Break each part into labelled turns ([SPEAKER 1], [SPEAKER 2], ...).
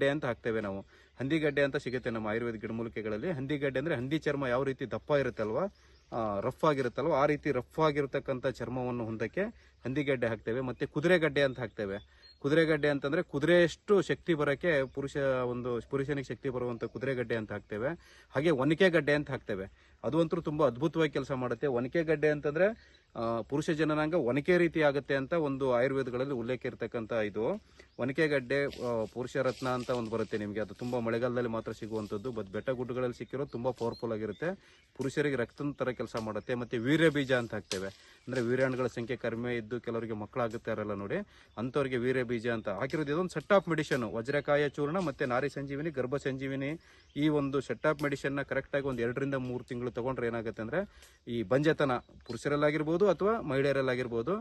[SPEAKER 1] ಹಂದಿಗಡ್ಡೆ ಅಂತ ಹಾಕ್ತೇವೆ ನಾವು. ಹಂದಿಗಡ್ಡೆ ಅಂತ ಸಿಗುತ್ತೆ ನಮ್ಮ ಆಯುರ್ವೇದ ಗಿಡಮೂಲಿಕೆಗಳಲ್ಲಿ ಹಂದಿಗಡ್ಡೆ ಅಂದ್ರೆ ಹಂದಿ ಚರ್ಮ ಯಾವ ರೀತಿ ದಪ್ಪ ಇರುತ್ತಲ್ವಾ? ರಫ್ ಆಗಿರುತ್ತಲ್ವ? ಆ ರೀತಿ ರಫ್ ಆಗಿರತಕ್ಕಂಥ ಚರ್ಮವನ್ನು ಹೊಂದಕ್ಕೆ ಹಂದಿಗಡ್ಡೆ ಹಾಕ್ತೇವೆ. ಮತ್ತೆ ಕುದುರೆಗಡ್ಡೆ ಅಂತ ಹಾಕ್ತೇವೆ. ಕುದುರೆಗಡ್ಡೆ ಅಂತಂದ್ರೆ ಕುದುರೆಯಷ್ಟು ಶಕ್ತಿ ಬರೋಕ್ಕೆ ಪುರುಷ ಒಂದು, ಪುರುಷನಿಗೆ ಶಕ್ತಿ ಬರುವಂತ ಕುದುರೆಗಡ್ಡೆ ಅಂತ ಹಾಕ್ತೇವೆ. ಹಾಗೆ ಒನಕೆ ಗಡ್ಡೆ ಅಂತ ಹಾಕ್ತೇವೆ. ಅದು ಅಂತೂ ತುಂಬಾ ಅದ್ಭುತವಾಗಿ ಕೆಲಸ ಮಾಡುತ್ತೆ. ಒನಕೆ ಗಡ್ಡೆ ಅಂತಂದ್ರೆ ಪುರುಷ ಜನನಾಂಗ ಒನಕೆ ರೀತಿ ಆಗುತ್ತೆ ಅಂತ ಒಂದು ಆಯುರ್ವೇದಗಳಲ್ಲಿ ಉಲ್ಲೇಖ ಇರತಕ್ಕಂತ ಇದು. ಒನಕೆ ಗಡ್ಡೆ ಪುರುಷ ರತ್ನ ಅಂತ ಒಂದು ಬರುತ್ತೆ ನಿಮಗೆ. ಅದು ತುಂಬಾ ಮಳೆಗಾಲದಲ್ಲಿ ಮಾತ್ರ ಸಿಗುವಂತದ್ದು ಬಟ್ ಬೆಟ್ಟ ಗುಡ್ಡಗಳಲ್ಲಿ ಸಿಕ್ಕಿರೋದು ತುಂಬಾ ಪವರ್ಫುಲ್ ಆಗಿರುತ್ತೆ. ಪುರುಷರಿಗೆ ರಕ್ತದ ತರ ಕೆಲಸ ಮಾಡುತ್ತೆ, ಮತ್ತೆ ವೀರ್ಯ ಬೀಜ ಅಂತ ಹಾಕ್ತೇವೆ. ಅಂದ್ರೆ ವೀರ್ಯಾಣುಗಳ ಸಂಖ್ಯೆ ಕಡಿಮೆ ಇದ್ದು ಕೆಲವರಿಗೆ ಮಕ್ಕಳಾಗುತ್ತೆ ಇರಲ್ಲ ನೋಡಿ, ಅಂಥವ್ರಿಗೆ ವೀರ್ಯ ಬೀಜ ಅಂತ. ಹಾಕಿರೋದು ಇದೊಂದು ಸೆಟ್ ಆಫ್ ಮೆಡಿಷನ್ ವಜ್ರಕಾಯ ಚೂರ್ಣ ಮತ್ತೆ ನಾರಿ ಸಂಜೀವಿನಿ, ಗರ್ಭ ಸಂಜೀವಿನಿ. ಈ ಒಂದು ಸೆಟ್ ಆಫ್ ಮೆಡಿಷನ್ನ ಕರೆಕ್ಟ್ ಆಗಿ ಒಂದು ಎರಡರಿಂದ ಮೂರು ತಿಂಗಳು ತಗೊಂಡ್ರೆ ಏನಾಗುತ್ತೆ ಅಂದ್ರೆ, ಈ ಬಂಜೆತನ ಪುರುಷರಲ್ಲಾಗಿರ್ಬೋದು ಅಥವಾ ಮಹಿಳೆಯರಲ್ಲಾಗಿರ್ಬೋದು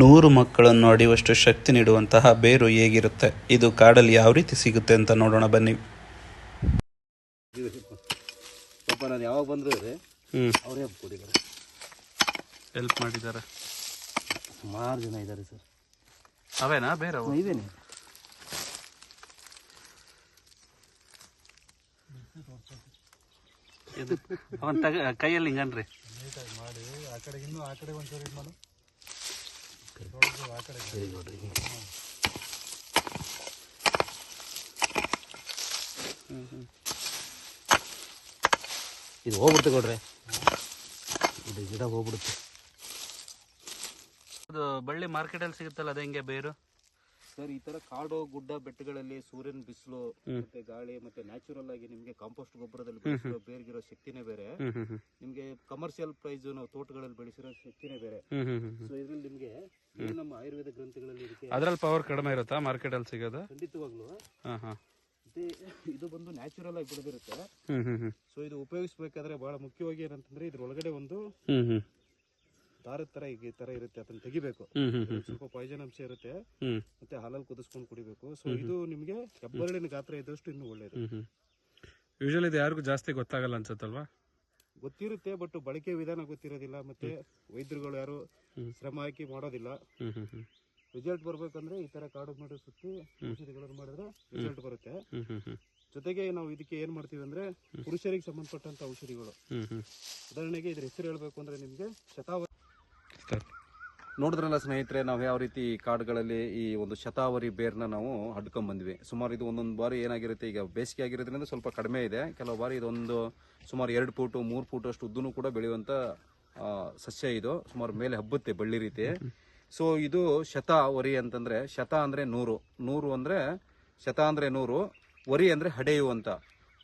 [SPEAKER 2] ನೂರು ಮಕ್ಕಳನ್ನು ಅಡಿಯುವಷ್ಟು ಶಕ್ತಿ ನೀಡುವಂತಹ ಬೇರು ಹೇಗಿರುತ್ತೆ? ಇದು ಕಾಡಲ್ಲಿ ಯಾವ ರೀತಿ ಸಿಗುತ್ತೆ ಅಂತ ನೋಡೋಣ ಬನ್ನಿ.
[SPEAKER 1] ಪಾಪ ನಾನು ಯಾವಾಗ ಬಂದ್ರು ಅವರೇ ಕೊಟ್ಟಿದ್ದಾರೆ.
[SPEAKER 2] ಹೆಲ್ಪ್ ಮಾಡಿದ್ದಾರೆ.
[SPEAKER 1] ಸುಮಾರು ಜನ ಇದ್ದಾರೆ ಸರ್.
[SPEAKER 2] ಅವೇನಾ ಬೇರೆ
[SPEAKER 1] ಇದೇನೆ
[SPEAKER 2] ಅವನ್ ತಗ ಕೈಯಲ್ಲಿ ಹಿಂಗನ್ರಿ.
[SPEAKER 1] ಇದು ಹೋಗ್ಬಿಡುತ್ತೆ ಕೊಡ್ರಿ ಇದು ಗಿಡ ಹೋಗ್ಬಿಡುತ್ತೆ.
[SPEAKER 2] ಅದು ಬಳ್ಳಿ ಮಾರ್ಕೆಟಲ್ಲಿ ಸಿಗುತ್ತಲ್ಲ ಅದು ಹೆಂಗೆ ಬೇರು?
[SPEAKER 1] ಸರ್ ಈ ತರ ಕಾಡು ಗುಡ್ಡ ಬೆಟ್ಟಗಳಲ್ಲಿ ಸೂರ್ಯನ ಬಿಸಿಲು ಮತ್ತೆ ಗಾಳಿ ಮತ್ತೆ ನ್ಯಾಚುರಲ್ ಆಗಿ ನಿಮ್ಗೆ ಕಾಂಪೋಸ್ಟ್ ಗೊಬ್ಬರದಲ್ಲಿ ಬೆಳೆಸಿರೋ ಬೇರ್ಗಿರೋ ಶಕ್ತಿನೇ ಬೇರೆ. ನಿಮ್ಗೆ ಕಮರ್ಷಿಯಲ್ ಪ್ರೈಸ್ ನಾವು ತೋಟಗಳಲ್ಲಿ ಬೆಳೆಸಿರೋ ಶಕ್ತಿನೇ ಬೇರೆ. ಸೊ ಇದ್ರಲ್ಲಿ ನಿಮ್ಗೆ ನಮ್ಮ ಆಯುರ್ವೇದ ಗ್ರಂಥಗಳಲ್ಲಿ ಇದಕ್ಕೆ
[SPEAKER 2] ಅದ್ರಲ್ಲಿ ಪವರ್ ಕಡಿಮೆ ಇರುತ್ತಾ? ಮಾರ್ಕೆಟ್ ಅಲ್ಲಿ ಸಿಗೋದು?
[SPEAKER 1] ಖಂಡಿತವಾಗ್ಲು. ಇದು ಬಂದು ನ್ಯಾಚುರಲ್ ಆಗಿ ಬೆಳೆದಿರುತ್ತೆ. ಸೊ ಇದು ಉಪಯೋಗಿಸಬೇಕಾದ್ರೆ ಬಹಳ ಮುಖ್ಯವಾಗಿ ಏನಂತಂದ್ರೆ ಇದ್ರ ಒಳಗಡೆ ಒಂದು ದಾರದ ತರ ಈ ತರ ಇರುತ್ತೆ ಅದನ್ನ ತೆಗಿಬೇಕು. ಇದ್ರಲ್ಲಿ ಸ್ವಲ್ಪ ಪಾಯ್ಸನ್ ಅಂಶ ಇರುತ್ತೆ ಮತ್ತೆ ಹಾಲಲ್ಲಿ ಕುದಿಸ್ಕೊಂಡು ಕುಡಿಬೇಕು. ಸೊ ಇದು ನಿಮಗೆ ಹೆಬ್ಬರಳಿನ ಗಾತ್ರ ಇದ್ದಷ್ಟು ಇನ್ನೂ ಒಳ್ಳೇದು.
[SPEAKER 2] ಯೂಶಲ್ ಇದು ಯಾರಿಗೂ ಜಾಸ್ತಿ ಗೊತ್ತಾಗಲ್ಲ ಅನ್ಸುತ್ತಲ್ವಾ?
[SPEAKER 1] ಗೊತ್ತಿರುತ್ತೆ ಬಟ್ ಬಳಕೆ ವಿಧಾನ ಗೊತ್ತಿರೋದಿಲ್ಲ ಮತ್ತೆ ವೈದ್ಯರುಗಳು ಯಾರು. ಶ್ರಮ ಹಾಕಿ ಮಾಡೋದಿಲ್ಲ. ರಿಸಲ್ಟ್ ಬರ್ಬೇಕಂದ್ರೆ ಈ ತರ ಕಾಡು ಮಾಡಿ ಸುತ್ತಿ ಔಷಧಿಗಳನ್ನು ಮಾಡಿದ್ರೆ ರಿಸಲ್ಟ್ ಬರುತ್ತೆ. ಜೊತೆಗೆ ನಾವು ಇದಕ್ಕೆ ಏನ್ ಮಾಡ್ತೀವಿ ಅಂದ್ರೆ ಪುರುಷರಿಗೆ ಸಂಬಂಧಪಟ್ಟಂತ ಔಷಧಿಗಳು. ಉದಾಹರಣೆಗೆ ಇದ್ರ ಹೆಸರು ಹೇಳ್ಬೇಕು ಅಂದ್ರೆ ನಿಮ್ಗೆ ಶತಾವರಿ
[SPEAKER 2] ಸ್ಟಾರ್ಟ್
[SPEAKER 1] ನೋಡಿದ್ರಲ್ಲ ಸ್ನೇಹಿತರೆ, ನಾವು ಯಾವ ರೀತಿ ಕಾಡುಗಳಲ್ಲಿ ಈ ಒಂದು ಶತಾವರಿ ಬೇರ್ನ ನಾವು ಅಡ್ಕೊಂಡ್ ಬಂದ್ವಿ. ಸುಮಾರು ಇದು ಒಂದೊಂದು ಬಾರಿ ಏನಾಗಿರುತ್ತೆ, ಈಗ ಬೇಸಿಗೆ ಆಗಿರೋದ್ರಿಂದ ಸ್ವಲ್ಪ ಕಡಿಮೆ ಇದೆ. ಕೆಲವು ಬಾರಿ ಇದೊಂದು ಸುಮಾರು ಎರಡು ಫೂಟು, ಮೂರು ಫೂಟ್ ಅಷ್ಟು ಉದ್ದನೂ ಕೂಡ ಬೆಳೆಯುವಂತ ಸಸ್ಯ ಇದು. ಸುಮಾರು ಮೇಲೆ ಹಬ್ಬುತ್ತೆ ಬಳ್ಳಿ ರೀತಿ. ಸೊ ಇದು ಶತಾವರಿ ಅಂತಂದ್ರೆ, ಶತ ಅಂದ್ರೆ ನೂರು. ನೂರು ಅಂದ್ರೆ, ಶತ ಅಂದ್ರೆ ನೂರು, ವರಿ ಅಂದ್ರೆ ಹಡೆಯು ಅಂತ.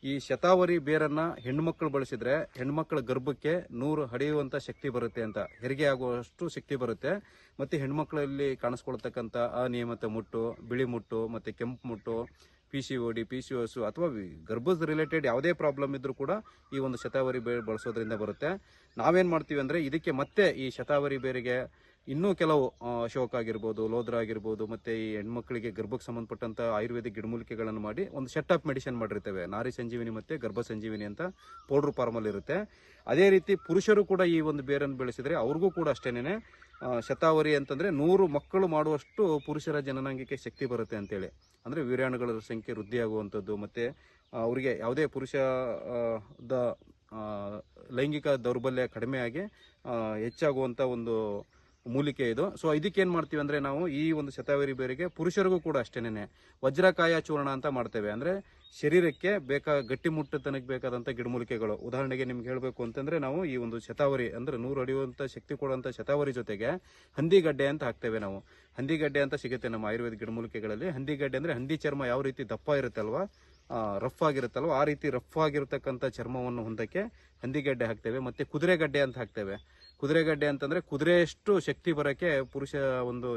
[SPEAKER 1] ಈ ಶತಾವರಿ ಬೇರನ್ನ ಹೆಣ್ಮಕ್ಳು ಬಳಸಿದ್ರೆ ಹೆಣ್ಮಕ್ಳ ಗರ್ಭಕ್ಕೆ ನೂರು ಹಡೆಯುವಂತ ಶಕ್ತಿ ಬರುತ್ತೆ ಅಂತ. ಹೆರಿಗೆ ಆಗುವಷ್ಟು ಶಕ್ತಿ ಬರುತ್ತೆ. ಮತ್ತೆ ಹೆಣ್ಮಕ್ಳಲ್ಲಿ ಕಾಣಿಸ್ಕೊಳ್ತಕ್ಕಂಥ ಅನಿಯಮಿತ ಮುಟ್ಟು, ಬಿಳಿ ಮುಟ್ಟು, ಮತ್ತೆ ಕೆಂಪು ಮುಟ್ಟು P C O D P C O S ಅಥವಾ ಗರ್ಭದ ರಿಲೇಟೆಡ್ ಯಾವುದೇ ಪ್ರಾಬ್ಲಮ್ ಇದ್ರೂ ಕೂಡ ಈ ಒಂದು ಶತಾವರಿ ಬೇರೆ ಬಳಸೋದ್ರಿಂದ ಬರುತ್ತೆ. ನಾವೇನ್ ಮಾಡ್ತೀವಿ ಅಂದ್ರೆ ಇದಕ್ಕೆ ಮತ್ತೆ ಈ ಶತಾವರಿ ಬೇರಿಗೆ ಇನ್ನೂ ಕೆಲವು ಶೋಕ ಆಗಿರ್ಬೋದು, ಲೋದ್ರ ಆಗಿರ್ಬೋದು, ಮತ್ತೆ ಈ ಹೆಣ್ಮಕ್ಳಿಗೆ ಗರ್ಭಕ್ಕೆ ಸಂಬಂಧಪಟ್ಟಂತ ಆಯುರ್ವೇದಿಕ್ ಗಿಡಮೂಲಿಕೆಗಳನ್ನು ಮಾಡಿ ಒಂದು ಸೆಟ್ ಆಫ್ ಮೆಡಿಸಿನ್ ಮಾಡಿರ್ತೇವೆ. ನಾರಿ ಸಂಜೀವಿನಿ ಮತ್ತೆ ಗರ್ಭ ಸಂಜೀವಿನಿ ಅಂತ ಪೌಡ್ರ್ ಫಾರ್ಮಲ್ಲಿ ಇರುತ್ತೆ. ಅದೇ ರೀತಿ ಪುರುಷರು ಕೂಡ ಈ ಒಂದು ಬೇರನ್ನು ಬೆಳೆಸಿದರೆ ಅವ್ರಿಗೂ ಕೂಡ ಅಷ್ಟೇನೆ ಶತಾವರಿ ಅಂತಂದ್ರೆ ನೂರು ಮಕ್ಕಳು ಮಾಡುವಷ್ಟು ಪುರುಷರ ಜನನಾಂಗಕ್ಕೆ ಶಕ್ತಿ ಬರುತ್ತೆ ಅಂತೇಳಿ. ಅಂದ್ರೆ ವೀರ್ಯಾಣುಗಳ ಸಂಖ್ಯೆ ವೃದ್ಧಿಯಾಗುವಂಥದ್ದು ಮತ್ತೆ ಅವರಿಗೆ ಯಾವುದೇ ಪುರುಷ ದ ಲೈಂಗಿಕ ದೌರ್ಬಲ್ಯ ಕಡಿಮೆಯಾಗಿ ಹೆಚ್ಚಾಗುವಂಥ ಒಂದು ಮೂಲಿಕೆ ಇದು. ಸೊ ಇದಕ್ಕೆ ಏನು ಮಾಡ್ತೀವಿ ಅಂದ್ರೆ ನಾವು ಈ ಒಂದು ಶತಾವರಿ ಬೇರಿಗೆ ಪುರುಷರಿಗೂ ಕೂಡ ಅಷ್ಟೇನೆ ವಜ್ರಕಾಯ ಚೂರ್ಣ ಅಂತ ಮಾಡ್ತೇವೆ. ಅಂದ್ರೆ ಶರೀರಕ್ಕೆ ಬೇಕಾ, ಗಟ್ಟಿ ಮುಟ್ಟತನಕ್ಕೆ ಬೇಕಾದಂತ ಗಿಡಮೂಲಿಕೆಗಳು. ಉದಾಹರಣೆಗೆ ನಿಮ್ಗೆ ಹೇಳಬೇಕು ಅಂತಂದ್ರೆ ನಾವು ಈ ಒಂದು ಶತಾವರಿ ಅಂದ್ರೆ ನೂರು ಅಡಿಯುವಂಥ ಶಕ್ತಿ ಕೊಡುವಂತ ಶತಾವರಿ ಜೊತೆಗೆ ಹಂದಿಗಡ್ಡೆ ಅಂತ ಹಾಕ್ತೇವೆ ನಾವು. ಹಂದಿಗಡ್ಡೆ ಅಂತ ಸಿಗುತ್ತೆ ನಮ್ಮ ಆಯುರ್ವೇದ ಗಿಡಮೂಲಿಕೆಗಳಲ್ಲಿ. ಹಂದಿಗಡ್ಡೆ ಅಂದ್ರೆ ಹಂದಿ ಚರ್ಮ ಯಾವ ರೀತಿ ದಪ್ಪ ಇರುತ್ತಲ್ವಾ? ರಫ್ ಆಗಿರುತ್ತಲ್ವ? ಆ ರೀತಿ ರಫ್ ಆಗಿರತಕ್ಕಂಥ ಚರ್ಮವನ್ನು ಹೊಂದಕ್ಕೆ ಹಂದಿಗಡ್ಡೆ ಹಾಕ್ತೇವೆ. ಮತ್ತೆ ಕುದುರೆಗಡ್ಡೆ ಅಂತ ಹಾಕ್ತೇವೆ. ಕುದುರೆಗಡ್ಡೆ ಅಂತಂದ್ರೆ ಕುದುರೆಯಷ್ಟು ಶಕ್ತಿ ಬರೋಕೆ ಪುರುಷ ಒಂದು